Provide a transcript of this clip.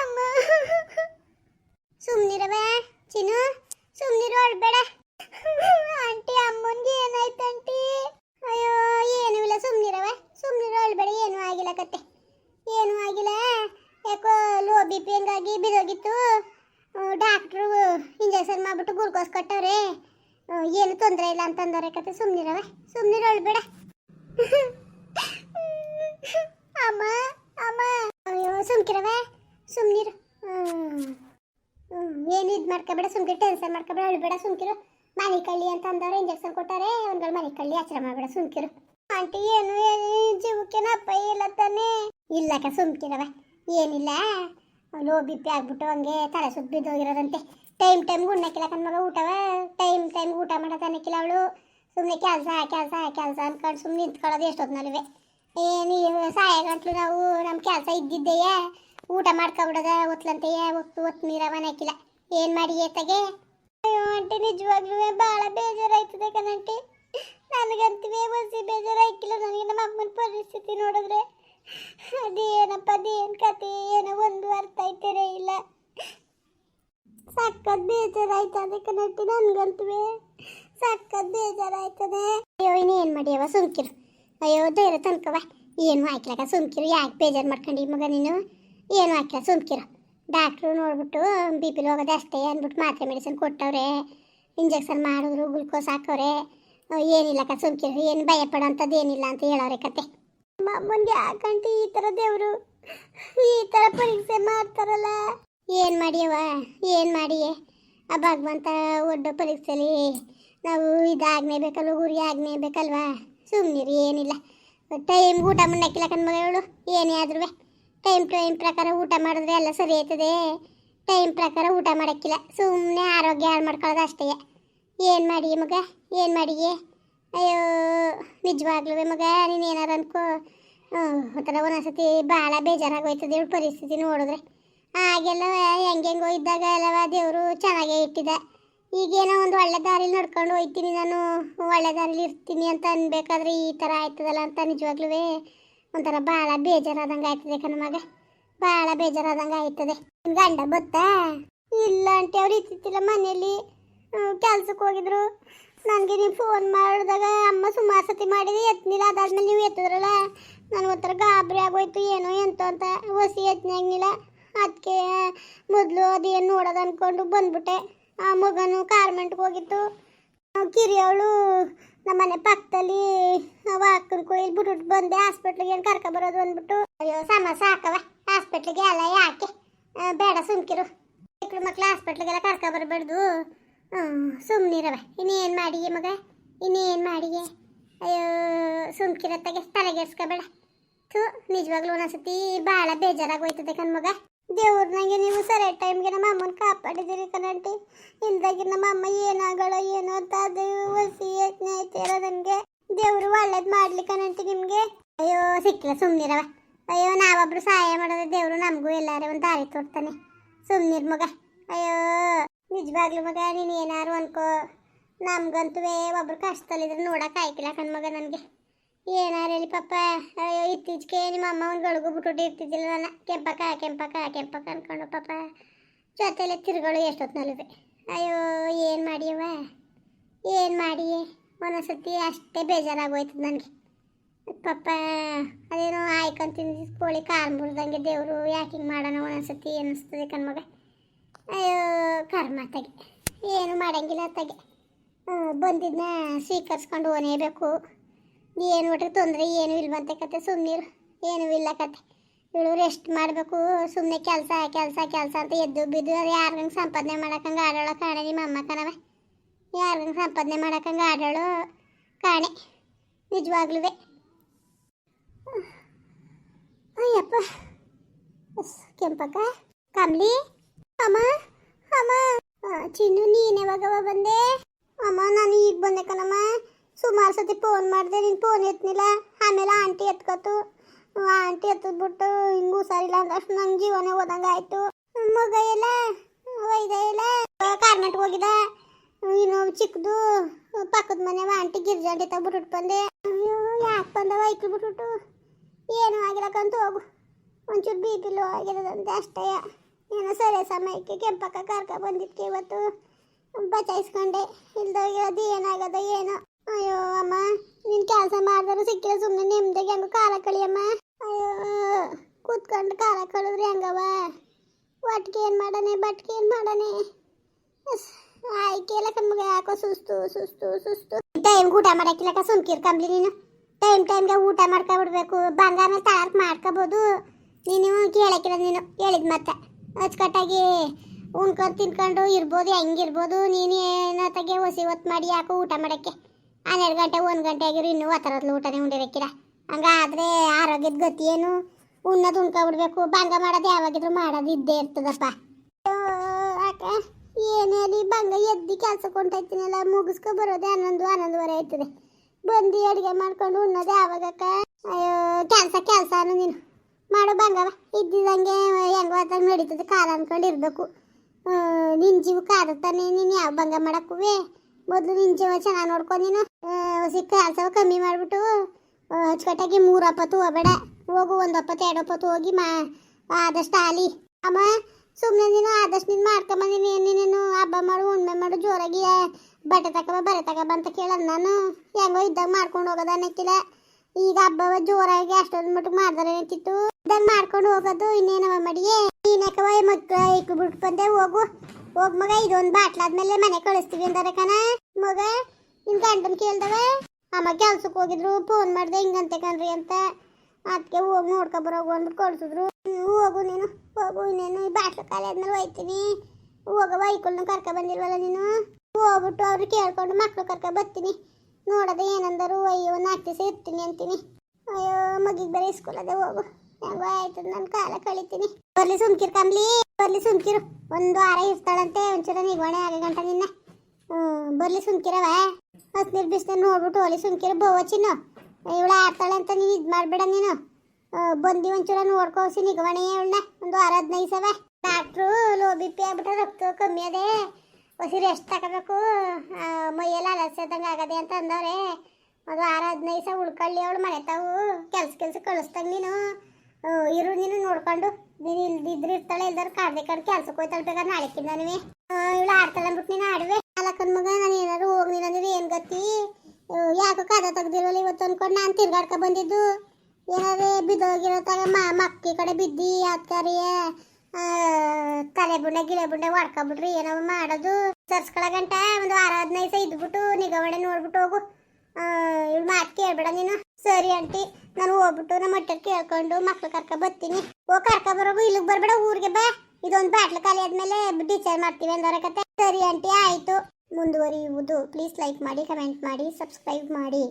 ಅಮ್ಮ ಸುಮ್ನಿರವ ಚಿನ್ನು, ಸುಮ್ನಿರು, ಅಳ್ಬೇಡ. ಆಂಟಿ, ಅಮ್ಮನ್ಗೆ ಏನಾಯ್ತು ಆಂಟಿ? ಅಯ್ಯೋ, ಏನೂ ಇಲ್ಲ ಸುಮ್ನಿರವ ಸುಮ್ನಿರು, ಅಳ್ಬೇಡ, ಏನೂ ಆಗಿಲ್ಲ ಕತ್ತೆ ಏನೂ ಆಗಿಲ್ಲ. ಯಾಕೋ ಲೋ ಬಿ ಪಿ ಹಂಗಾಗಿ ಬಿದೋಗಿತ್ತು ಡಾಕ್ಟ್ರು ಇಂಜೆಕ್ಷನ್ ಮಾಡ್ಬಿಟ್ಟು ಗ್ಲೂಕೋಸ್ ಕೊಟ್ಟವ್ರೆ. ಏನು ತೊಂದರೆ ಇಲ್ಲ ಅಂತಂದವ್ರೆ ಕತೆ ಸುಮ್ನಿರವ ಸುಮ್ನಿರು, ಅಳ್ಬೇಡ. ಅಮ್ಮ ಅಮ್ಮ. ಅಯ್ಯೋ ಸುಮ್ಕಿರವ ಸುಮ್ನಿರು. ಏನು ಇದು ಮಾಡ್ಕೊಬೇಡ, ಸುಮ್ಕಿರು ಟೆನ್ಷನ್ ಮಾಡ್ಕೊಬೇಡ, ಅಳ್ಬೇಡ, ಸುಮ್ಕಿರು. ಮನೆ ಕಳ್ಳಿ ಅಂತ ಅಂದವ್ರು ಇಂಜೆಕ್ಷನ್ ಕೊಟ್ಟಾರೆ ಒಂದ್ಗಳು ಮನೆ ಕಳ್ಳಿ ಆಚರಣೆ ಮಾಡಬೇಡ ಸುಮ್ಕಿರು. ಆಂಟಿ, ಏನು ಜೀವಕ್ಕೇನ ಅಪ್ಪ ಇಲ್ಲ ತಾನೇ. ಇಲ್ಲಕ್ಕ ಸುಮ್ಕಿರವ. ಏನಿಲ್ಲ. ಲೋ ಬಿ ಪಿ ಆಗ್ಬಿಟ್ಟು ಹಂಗೆ ತಲೆ ಸುತ್ತ ಬಿದ್ದೋಗಿರೋದಂತೆ ಟೈಮ್ ಟೈಮ್ ಉಣ್ಣಕ್ಕಿಲ್ಲ ಕಣ್ ಮಗ, ಊಟವ. ಟೈಮ್ ಟೈಮ್ ಊಟ ಮಾಡೋದನ್ನಕ್ಕಿಲ್ಲ ಅವಳು. ಸುಮ್ಮನೆ ಕೆಲಸ ಕೆಲಸ ಕೆಲಸ ಅನ್ಕೊಂಡು ಸುಮ್ಮನೆ ನಿಂತ್ಕೊಳ್ಳೋದು ಎಷ್ಟೊತ್ತಿನಲ್ವೇ ಏನು ಸಹಾಯ ಗಂಟ್ಲು ನಾವು ನಮ್ಮ ಕೆಲಸ ಇದ್ದಿದ್ದೆಯೇ? ಊಟ ಮಾಡ್ಕೊಬಿಡೋದ ಒತ್ಲಂತೆಯೇ ಒತ್ತು ಒತ್ತು ನೀರ ಮನೆಕ್ಕಿಲ್ಲ ಏನು ಮಾಡಿ ಏತಗೆ? ಅಯ್ಯೋ ಆಂಟಿ, ನಿಜವಾಗ್ಲೂ ಭಾಳ ಬೇಜಾರಾಯ್ತದೆ ಕಣಂಟಿ ನನಗಂತೀವೇ ಬಸಿ ಬೇಜಾರಾಯ್ಕಿಲ್ಲ. ನನಗೆ ನಮ್ಮ ಅಮ್ಮನ ಪರಿಸ್ಥಿತಿ ನೋಡಿದ್ರೆ ಅದೇನಪ್ಪ, ಅದೇನು ಕತೆ, ಏನೋ ಒಂದು ಅರ್ಥ ಆಯ್ತೇನೆ ಇಲ್ಲ. ಸಕ್ಕತ್ ಬೇಜಾರಾಯ್ತದೆ ಕಣಂಟಿ ನನಗಂತವೇ ಸಕ್ಕತ್ ಬೇಜಾರಾಯ್ತದೆ. ಅಯ್ಯೋ ಇನ್ನೇನು ಮಾಡಿಯವ ಸುಮ್ಕಿರು. ಅಯ್ಯೋ, ಧೈರ್ಯ ತನ್ಕವ. ಏನು ಹಾಕ್ಲಕ್ಕ? ಸುಮ್ಕಿರು, ಯಾಕೆ ಬೇಜಾರು ಮಾಡ್ಕೊಂಡು ಮಗ ನೀನು? ಏನು ಹಾಕಿಲ್ಲ ಸುಮ್ಕಿರ. ಡಾಕ್ಟ್ರು ನೋಡ್ಬಿಟ್ಟು ಬಿ ಪಿಲ್ ಹೋಗೋದು ಅಷ್ಟೇ ಅಂದ್ಬಿಟ್ಟು ಮಾತ್ರೆ ಮೆಡಿಸಿನ್ ಕೊಟ್ಟವ್ರೆ ಇಂಜೆಕ್ಷನ್ ಮಾಡಿದ್ರು ಗ್ಲುಕೋಸ್ ಹಾಕವ್ರೆ. ಏನಿಲ್ಲ ಕ ಸುಮ್ಕಿರು. ಏನು ಭಯ ಪಡೋಂಥದ್ದು ಏನಿಲ್ಲ ಅಂತ ಹೇಳೋರೆ ಕತೆ. ಮುಂದೆ ಹಾಕಂಟಿ ಈ ಥರ ದೇವರು ಈ ಥರ ಪರೀಕ್ಷೆ ಮಾಡ್ತಾರಲ್ಲ. ಏನು ಮಾಡಿಯವ ಏನು ಮಾಡಿಯೇ? ಆ ಭಗವಂತ ಒಡ್ಡ ಪರೀಕ್ಷೆಲಿ ನಾವು ಇದಾಗ್ನೇಬೇಕಲ್ವ ಗುರಿ ಆಗ್ನೇಬೇಕಲ್ವಾ ಸುಮ್ಮನಿರಿ ಏನಿಲ್ಲ. ಟೈಮ್ ಊಟ ಮುನ್ನಕ್ಕಿಲ್ಲ ಕಣ್ಮಗಳು ಏನೇ ಆದ್ರೂ ಟೈಮ್ ಟೈಮ್ ಪ್ರಕಾರ ಊಟ ಮಾಡಿದ್ರೆ ಎಲ್ಲ ಸರಿ ಆಯ್ತದೆ. ಟೈಮ್ ಪ್ರಕಾರ ಊಟ ಮಾಡೋಕ್ಕಿಲ್ಲ. ಸುಮ್ಮನೆ ಆರೋಗ್ಯ ಹಾಳು ಮಾಡ್ಕೊಳ್ಳೋದು ಅಷ್ಟೇ. ಏನು ಮಾಡಿ ಮಗ? ಏನು ಮಾಡಿಯೇ? ಅಯ್ಯೋ ನಿಜವಾಗ್ಲೂ ಮಗ ನೀನು ಏನಾರು ಅನ್ಕೋ ಒಂಥರ ಒಂದೊಂದ್ಸತಿ ಭಾಳ ಬೇಜಾರಾಗೋಯ್ತದೆ ಇವಳು ಪರಿಸ್ಥಿತಿ ನೋಡಿದ್ರೆ. ಆಗೆಲ್ಲ ಹೆಂಗೆಂಗೋ ಇದ್ದಾಗ ಎಲ್ಲವ ದೇವರು ಚೆನ್ನಾಗೇ ಇಟ್ಟಿದ್ದ ಈಗೇನೋ ಒಂದು ಒಳ್ಳೆ ದಾರಿಲಿ ನಡ್ಕೊಂಡು ಹೋಗ್ತೀನಿ ನಾನು. ಒಳ್ಳೆ ದಾರಿಲಿ ಇರ್ತೀನಿ ಅಂತ ಅನ್ಬೇಕಾದ್ರೆ ಈ ಥರ ಆಯ್ತದಲ್ಲ ಅಂತ ನಿಜವಾಗ್ಲೂ ಒಂಥರ ಭಾಳ ಬೇಜಾರಾದಂಗೆ ಆಯ್ತದೆ ಕಣ ಮಗ. ಭಾಳ ಬೇಜಾರಾದಂಗೆ ಆಯ್ತದೆ. ಗಂಡ ಗೊತ್ತಾ ಇಲ್ಲ ಅಂಟಿ ಅವ್ರು ಇತ್ತಿಲ್ಲ ಮನೆಯಲ್ಲಿ ಕೆಲ್ಸಕ್ಕೆ ಹೋಗಿದ್ರು. ನನಗೆ ನೀವು ಫೋನ್ ಮಾಡಿದಾಗ ಅಮ್ಮ ಸುಮಾರು ಸತಿ ಮಾಡಿದೆ, ಎತ್ನಿಲ್ಲ. ಅದಾದ್ಮೇಲೆ ನೀವು ಎತ್ತಿದ್ರಲ್ಲ? ನನಗೆ ಒಂಥರ ಗಾಬರಿ ಆಗೋಯ್ತು, ಏನೋ ಎಂತ ಅಂತ. ಹೊಸಿ ಎತ್ತನಾಗಿಲ್ಲ ಅದಕ್ಕೆ ಮೊದಲು ಅದೇನು ನೋಡೋದು ಅಂದ್ಕೊಂಡು ಬಂದ್ಬಿಟ್ಟೆ. ಆ ಮಗನು ಕಾರ್ಮೆಂಟ್ಗೆ ಹೋಗಿತ್ತು ಕಿರಿಯವಳು ನಮ್ಮ ಮನೆ ಪಕ್ಕದಲ್ಲಿ ವಾಕನ್ ಕೊಯ್ಲು ಬಿಟ್ಬಿಟ್ಟು ಬಂದೆ. ಹಾಸ್ಪಿಟ್ಲಿಗೆ ಏನು ಕರ್ಕೊಬರೋದು ಅಂದ್ಬಿಟ್ಟು, ಅಯ್ಯೋ, ಸಮಸ್ಯೆ ಹಾಕವ ಹಾಸ್ಪಿಟ್ಲಿಗೆ ಎಲ್ಲ ಯಾಕೆ? ಬೇಡ ಸುಮ್ಕಿರು. ಮಕ್ಳು ಮಕ್ಳು ಹಾಸ್ಪಿಟ್ಲಿಗೆಲ್ಲ ಕರ್ಕೊಬರ್ಬಾರ್ದು ಹ್ಞೂ ಸುಮ್ಮನಿರವ ಇನ್ನೇನು ಮಾಡಿಗೆ ಮಗ? ಇನ್ನೇನು ಮಾಡಿಗೆ? ಅಯ್ಯೋ, ಸುಮ್ಕಿರತ್ತಾಗೆ. ತಲೆಗೆಡ್ಸ್ಕೊಬೇಡ. ಥೂ, ನಿಜವಾಗ್ಲೂ ಒಂದೊಂದ್ಸತಿ ಭಾಳ ಬೇಜಾರಾಗೋಯ್ತದೆ ಕಣ್ಮಗ ದೇವ್ರನಾಗೆ ನೀವು ಸರಿಯಾದ ಟೈಮ್ಗೆ ನಮ್ಮ ಅಮ್ಮನ ಕಾಪಾಡಿದಿರಿ ಕಣಂಟಿ ಇಲ್ದಾಗಿ ನಮ್ಮ ಅಮ್ಮ ಏನಾಗಳೋ ಏನೋ ಅಂತ ಅದು ಹೊಸಿ ಯೋಚನೆ ನನಗೆ ದೇವರು ಒಳ್ಳೇದು ಮಾಡ್ಲಿ ಕಣಂಟಿ ನಿಮಗೆ. ಅಯ್ಯೋ, ಸಿಕ್ಕಿಲ್ಲ ಸುಮ್ಮನಿರವ ಅಯ್ಯೋ, ನಾವೊಬ್ರು ಸಹಾಯ ಮಾಡೋದು ದೇವರು ನಮಗೂ ಎಲ್ಲಾರು ಒಂದು ದಾರಿ ತೋರ್ತಾನೆ. ಸುಮ್ಮನಿರ್ ಮಗ. ಅಯ್ಯೋ, ನಿಜವಾಗ್ಲೂ ಮಗ, ನೀನು ಏನಾರು ಅನ್ಕೋ. ನಮ್ಗಂತೂ ಒಬ್ರು ಕಷ್ಟದಲ್ಲಿದ್ರೆ ನೋಡೋಕೆ ಆಯ್ಕಿಲ್ಲ ಕಣ್ಮಗ ನನಗೆ. ಏನಾರು ಹೇಳಿ ಪಾಪ, ಅಯ್ಯೋ, ಇತ್ತೀಚೆಗೆ ನಿಮ್ಮ ಅಮ್ಮ ಒಂದು ಗಳಿಗೂ ಬಿಟ್ಟು ಇರ್ತಿದ್ದಿಲ್ಲ ನನ್ನ. ಕೆಂಪಕ್ಕ ಕೆಂಪಕ್ಕ ಕೆಂಪಕ್ಕ ಅನ್ಕೊಂಡು ಪಾಪ ಜೊತೆಲೆ ತಿರುಗಳು ಎಷ್ಟೊತ್ತಿನಲ್ಲಿದೆ ಅಯ್ಯೋ, ಏನು ಮಾಡಿಯವ ಏನು ಮಾಡಿ ಒಂದೊಂದ್ಸತಿ ಅಷ್ಟೇ ಬೇಜಾರಾಗೋಯ್ತದೆ ನನಗೆ. ಪಾಪ, ಅದೇನೋ ಆಯ್ಕೊಂತೀನಿ ಕೋಳಿ ಕಾಲು ಮುರಿದಂಗೆ ದೇವರು ಯಾಕೆ ಹಿಂಗೆ ಮಾಡೋಣ ಒಂದೊಂದ್ಸತಿ ಅನ್ನಿಸ್ತದೆ ಕಣ್ಮಗ. ಅಯ್ಯೋ, ಕರ್ಮ ತಗೆ. ಏನು ಮಾಡಂಗಿಲ್ಲ ತಗೆ. ಬಂದಿದ್ದನ್ನ ಸ್ವೀಕರಿಸ್ಕೊಂಡು ಓನೇಬೇಕು ಏನು ಒಟ್ಟಿಗೆ ತೊಂದರೆ ಏನು ಇಲ್ವಂತೆ ಕತೆ ಸುಮ್ಮನಿರು ಏನೂ ಇಲ್ಲ ಕತೆ. ಇವಳು ರೆಸ್ಟ್ ಮಾಡಬೇಕು ಸುಮ್ಮನೆ ಕೆಲಸ ಕೆಲಸ ಕೆಲಸ ಅಂತ ಎದ್ದು ಬಿದ್ದು ಅದು ಯಾರಿಗಂಗೆ ಸಂಪಾದನೆ ಮಾಡಕ್ಕಂಗೆ ಆಡೋಳ ಕಾಣೆ ನಿಮ್ಮ ಅಮ್ಮ ಕಣವ ಯಾರಿಗಂಗೆ ಸಂಪಾದನೆ ಮಾಡಕ್ಕಂಗೆ ಆಡೋಳು ಕಾಣೆ ನಿಜವಾಗ್ಲೂ ಅಯ್ಯಪ್ಪ. ಕೆಂಪಕ್ಕ. ಕಮ್ಲಿ. ಅಮ್ಮ ಅಮ್ಮ. ಚಿನ್ನು, ನೀನು ಯಾವಾಗವ ಬಂದೆ? ಅಮ್ಮ, ನಾನು ಈಗ ಬಂದೆ ಕಣಮ್ಮ. ಸುಮಾರು ಸತಿ ಫೋನ್ ಮಾಡಿದೆ, ನೀನು ಫೋನ್ ಎತ್ತನಿಲ್ಲ ಆಮೇಲೆ ಆಂಟಿ ಎತ್ಕೊತು. ಆಂಟಿ ಎತ್ತದ್ಬಿಟ್ಟು ಹಿಂಗೂ ಹುಷಾರಿಲ್ಲ ಅಂದಷ್ಟು ನನ್ನ ಜೀವನೇ ಹೋದಂಗೆ ಆಯಿತು. ಮಗ ಎಲ್ಲ, ಒಯ್ದ ಎಲ್ಲ ಕಾರ್ಮೆಂಟ್ಗೆ ಹೋಗಿದ. ಇನ್ನು ಚಿಕ್ಕದು ಪಕ್ಕದ ಮನೆ ಆಂಟಿ ಗಿರ್ಜಾಂಟಿ ತಗ್ಬಿಟ್ಟು ಬಂದೆ. ಅಯ್ಯೋ, ಯಾಕೆ ಬಂದವ ವೈಕಲ್ ಬಿಟ್ಬಿಟ್ಟು? ಏನು ಆಗಿರಕಂತ ಹೋಗು. ಒಂಚೂರು ಬಿ ಪಿ ಲೋ ಆಗಿರೋದಂತೆ ಅಷ್ಟೇ. ಏನೋ ಸರಿ ಸಮಯಕ್ಕೆ ಕೆಂಪಕ್ಕ ಕರ್ಕ ಬಂದಿದ್ಕೆ ಇವತ್ತು. ಬಚಾಯಿಸ್ಕೊಂಡೆ. ಇಲ್ದೋಗಿರೋದು ಏನಾಗದ ಏನೋ. ಅಯ್ಯೋ, ಅಮ್ಮ, ನಿನ್ ಕೆಲಸ ಮಾಡಿದ್ರು ಸಿಕ್ಕಿಲ್ಲ ಸುಮ್ಮನೆ ನೆಮ್ಮದಿಗೆ ಹೆಂಗೋ ಕಾಲ ಕಳಿಯಮ್ಮ ಅಯ್ಯೋ, ಕೂತ್ಕೊಂಡು ಕಾಲ ಕಳಿದ್ರೆ ಹೆಂಗವ ಒಟ್ಟಿಗೆ ಏನು ಮಾಡನೆ ಬಟ್ಗೆ ಏನು ಮಾಡನೆ ಕೇಳಕ್ಕೆ ಕಮ್ಮಗೆ ಯಾಕೋ ಸುಸ್ತು ಸುಸ್ತು ಸುಸ್ತು. ಟೈಮ್ ಊಟ ಮಾಡಕ್ಕಿಲ್ಲಕ ಸುಮ್ಕಿರ್ ಕಂಬ್ಲಿ ನೀನು. ಟೈಮ್ ಟೈಮ್ಗೆ ಊಟ ಮಾಡ್ಕೊಬಿಡ್ಬೇಕು, ಬಂಗಾರ ಮೇಲೆ ತಯಾರು ಮಾಡ್ಕೋಬೋದು. ನೀನು ಕೇಳಕ್ಕಿಲ್ಲ ನೀನು, ಹೇಳಿದ್ ಮತ್ತೆ. ಅಚ್ಚುಕಟ್ಟಾಗಿ ಉಣ್ಕೊಂಡು ತಿನ್ಕೊಂಡು ಇರ್ಬೋದು, ಹೆಂಗಿರ್ಬೋದು, ನೀನು ತಗೆ ಹೊಸಿ ಹೊತ್ತು ಮಾಡಿ ಯಾಕೋ ಊಟ ಮಾಡೋಕ್ಕೆ? ಹನ್ನೆರಡು ಗಂಟೆ, ಒಂದು ಗಂಟೆ ಆಗಿರು ಇನ್ನೂ ಹೊತ್ತರತ್ಲು ಊಟನೇ ಉಂಡಿರಕ್ಕಿರ ಹಂಗಾದ್ರೆ ಆರೋಗ್ಯದ ಗತಿ ಏನು? ಉಣ್ಣೋದು ಉಣ್ಕೊಬಿಡ್ಬೇಕು. ಭಂಗ ಮಾಡೋದು ಯಾವಾಗಿದ್ರು ಮಾಡೋದು ಇದ್ದೇ ಇರ್ತದಪ್ಪ. ಏನೇ ಅಲ್ಲಿ ಭಂಗ ಎದ್ದು ಕೆಲಸ ಹೊಂಟೈತಿನಲ್ಲ ಮುಗಿಸ್ಕೊ ಬರೋದೇ ಹನ್ನೊಂದು, ಹನ್ನೊಂದುವರೆ ಆಯ್ತದೆ. ಬಂದು ಅಡುಗೆ ಮಾಡ್ಕೊಂಡು ಉಣ್ಣೋದು ಯಾವಾಗಕ್ಕ ಅಯ್ಯೋ, ಕೆಲಸ ಕೆಲಸ ಅನ್ನೋ ನೀನು. ಮಾಡೋ ಬಂಗವ ಇದ್ದಿದ್ದಂಗೆ ಹೆಂಗ ಹೊತ್ತಾಗ ನಡೀತದೆ. ಕಾಲ ಅನ್ಕೊಂಡು ಇರಬೇಕು. ನಿನ್ನ ಜೀವ ಕಾದತ್ತಾನೆ ನೀನು? ಯಾವ ಭಂಗ ಮಾಡಕ್ಕುವೆ? ಮೊದಲು ನಿನ್ನ ಜೀವ ಚೆನ್ನಾಗಿ ನೋಡ್ಕೊ, ನೀನು ಹೊಸಿ ಕೆಲಸ ಕಮ್ಮಿ ಮಾಡಿಬಿಟ್ಟು ಅಚ್ಚುಕಟ್ಟಾಗಿ ಮೂರು ಒಪ್ಪತ್ತು ಹೋಗಬೇಡ. ಹೋಗು, ಒಂದು ಒಪ್ಪತ್ತು ಎರಡು ಒಪ್ಪತ್ತು ಹೋಗಿ ಮಾ, ಆದಷ್ಟು ಆಲಿ. ಅಮ್ಮ ಸುಮ್ಮನೆ ನೀನು ಆದಷ್ಟು ನೀನು ಮಾಡ್ಕೊಂಬಂದಿನಿ ನೀನು ಹಬ್ಬ ಮಾಡು ಉಣ್ಮೆ ಮಾಡು, ಜೋರಾಗಿ ಬಟ್ಟೆ ತಗೊಬ ಬರೆ ತಗೊಬ ಅಂತ ಕೇಳೋದು ನಾನು. ಹೆಂಗೋ ಇದ್ದಾಗ ಮಾಡ್ಕೊಂಡು ಹೋಗೋದು ಅನ್ನಕ್ಕಿಲ್ಲ. ಈಗ ಹಬ್ಬವ ಜೋರಾಗಿ ಅಷ್ಟೊಂದು ಮಟ್ಟ ಮಾಡ್ದಾರೆ ಅಂತಿತ್ತು. ಇದ್ದಾಗ ಮಾಡ್ಕೊಂಡು ಹೋಗೋದು ಇನ್ನೇನವ ಮಡಿಯೇ? ನೀನಕವ ಮಕ್ಕಳು ಇಕ್ಬಿಟ್ಟು ಬಂದೆ, ಹೋಗು. ಹೋಗ್ ಮಗ, ಇದೊಂದು ಬಾಟ್ಲಾದ್ಮೇಲೆ ಮನೆ ಕಳಿಸ್ತೀವಿ ಅಂದಾರೆ ಕಣ. ಮಗ, ನಿನ್ ಗಂಡನ್ ಕೇಳ್ದವ? ಅಮ್ಮ ಕೆಲ್ಸಕ್ಕೆ ಹೋಗಿದ್ರು ಫೋನ್ ಮಾಡ್ದೆ ಹಿಂಗಂತೆ ಕಣ್ರಿ ಅಂತ. ಅದಕ್ಕೆ ಹೋಗಿ ನೋಡ್ಕೊ ಬರೋಗು ಅಂದ್ಬಿಟ್ಟು ಕಳ್ಸಿದ್ರು. ಹೋಗು ನೀನು, ಹೋಗು ಇನ್ನೇನು, ಈ ಬಾಟ್ಲು ಖಾಲಿ ಆದ್ಮೇಲೆ ಹೋಯ್ತೀನಿ. ಹೋಗ ವೈಕಲ್ನ ಕರ್ಕ ಬಂದಿಲ್ವಲ್ಲ ನೀನು? ಹೋಗ್ಬಿಟ್ಟು ಅವ್ರು ಕೇಳ್ಕೊಂಡು ಮಕ್ಳು ಕರ್ಕ ಬರ್ತೀನಿ ನೋಡದೆ ಏನಂದರು, ಅಯ್ಯೋ ನಾಲ್ಕು ದಿವಸ ಇರ್ತೀನಿ ಅಂತೀನಿ. ಅಯ್ಯೋ, ಮಗಿಗೆ ಬರೀ ಸ್ಕೂಲ್ ಅದೇ ಹೋಗು. ಹೆಂಗೋ ಆಯ್ತದ ನನ್ನ ಕಾಲ ಕಳಿತೀನಿ. ಬರ್ಲಿ ಸುಮ್ಕಿರ್ ಕಂಬ್ಲಿ ಬರ್ಲಿ ಸುಮ್ಕಿರು. ಒಂದು ವಾರ ಇರ್ತಾಳಂತೆ, ಒಂಚೂರ ಆಗ ಗಂಟ ನಿನ್ನ. ಬರ್ಲಿ ಸುಮ್ಕಿರವ. ಹತ್ತು ನಿರ್ಬಿಸ್ನ ನೋಡ್ಬಿಟ್ಟು ಒಲಿ ಸುಮ್ಕಿರ ಬೋವ ಚಿನ್ನು. ಇವಳ ಅಂತ ನೀನು ಇದು ಮಾಡಬೇಡ ನೀನು. ಬಂದಿ ಒಂಚೂರ ನೋಡ್ಕೋಸಿ ನಿಗವಣೆ ಇವಳನ್ನ ಒಂದು ವಾರ ಹದಿನೈದು ಸವ ಡಾಕ್ಟ್ರು ಲೋ ಬಿ ಪಿ ಆಗ್ಬಿಟ್ರೆ ರಕ್ತ ಕಮ್ಮಿ ಅದೇ. ಹೊಸಿ ರೆಸ್ಟ್ ತಗೋಬೇಕು ಮೈಯೆಲ್ಲ ಅಲಸ್ಯದಂಗೆ ಆಗದೆ ಅಂತ ಅಂದವ್ರೆ. ಒಂದು ವಾರ ಹದಿನೈದು ಸಹ ಉಳ್ಕೊಳ್ಳಿ ಅವಳು ಮನೆ ತಾವು. ಕೆಲ್ಸ ಕೆಲ್ಸ ಕಳಿಸ್ದಂಗೆ ನೀನು. ಇರು ನೀನು ನೋಡ್ಕೊಂಡು. ನೀನು ಇಲ್ದಿದ್ರೆ ಇರ್ತಾಳೆ ಇಲ್ದಾರ ಕಾಡ್ದೆ ಕಾಡ್ ಕೆಲ್ಸಕ್ಕೆ ಹೋಯ್ತಾಳೆ ಬೇಕಾದ್ರೆ ನಾಳೆಕ್ಕೆ ನೀವೇ ಇವಳು ಆಡ್ತಾಳೆ ಅಂದ್ಬಿಟ್ಟು ನೀನು ಆಡುವೆ. ಮಗ, ನಾನು ಏನಾದ್ರು ಹೋಗ್ಲಿಲ್ಲ ಅಂದ್ರೆ ಏನು ಗತಿ? ಯಾಕೋ ಕದ ತೆಗ್ದಿರೋಲ್ಲ ಇವತ್ತು ಅಂದ್ಕೊಂಡು ನಾನು ತಿರ್ಗಾಡ್ಕ ಬಂದಿದ್ದು. ಏನಾದ್ರೆ ಬಿದ್ದೋಗಿರೋತಾಗ ಮಕ್ಕಿ ಕಡೆ ಬಿದ್ದಿ ಯಾತ್ಕಾರಿಯ ತಲೆ ಬುಂಡೆ, ಗಿಳೆ ಬುಂಡೆ ಹೊಡ್ಕೊಬಿಟ್ರಿ ಏನೋ ಮಾಡೋದು. ಸರ್ಸ್ಕೊಳ ಗಂಟ, ಒಂದು ವಾರ ಹದಿನೈದು ಇದ್ಬಿಟ್ಟು ನಿಗವಣೆ ನೋಡ್ಬಿಟ್ಟು ಹೋಗು. ಇವ್ಳು ಮಾತು ಕೇಳ್ಬೇಡ ನೀನು. ಸರಿ, ಆಂಟಿ. ನಾನು ಹೋಗ್ಬಿಟ್ಟು ನಮ್ಮ ಮಟ್ಟ ಕೇಳ್ಕೊಂಡು ಮಕ್ಳು ಕರ್ಕ ಬರ್ತೀನಿ. ಓ, ಕರ್ಕ ಬರೋಗು ಇಲ್ಲಿಗೆ ಬರ್ಬೇಡ, ಊರಿಗೆ ಬಾ. ಇದೊಂದು ಬಾಟ್ಲು ಖಾಲಿ ಆದ್ಮೇಲೆ ಡಿಸೈಡ್ ಮಾಡ್ತೀವಿ ಅಂದ್ರೆ ಕತೆ. ಸರಿ ಆಂಟಿ, ಆಯ್ತು. ಮುಂದುವರಿಯುವುದು. ಪ್ಲೀಸ್ ಲೈಕ್ ಮಾಡಿ, ಕಮೆಂಟ್ ಮಾಡಿ, ಸಬ್ಸ್ಕ್ರೈಬ್ ಮಾಡಿ.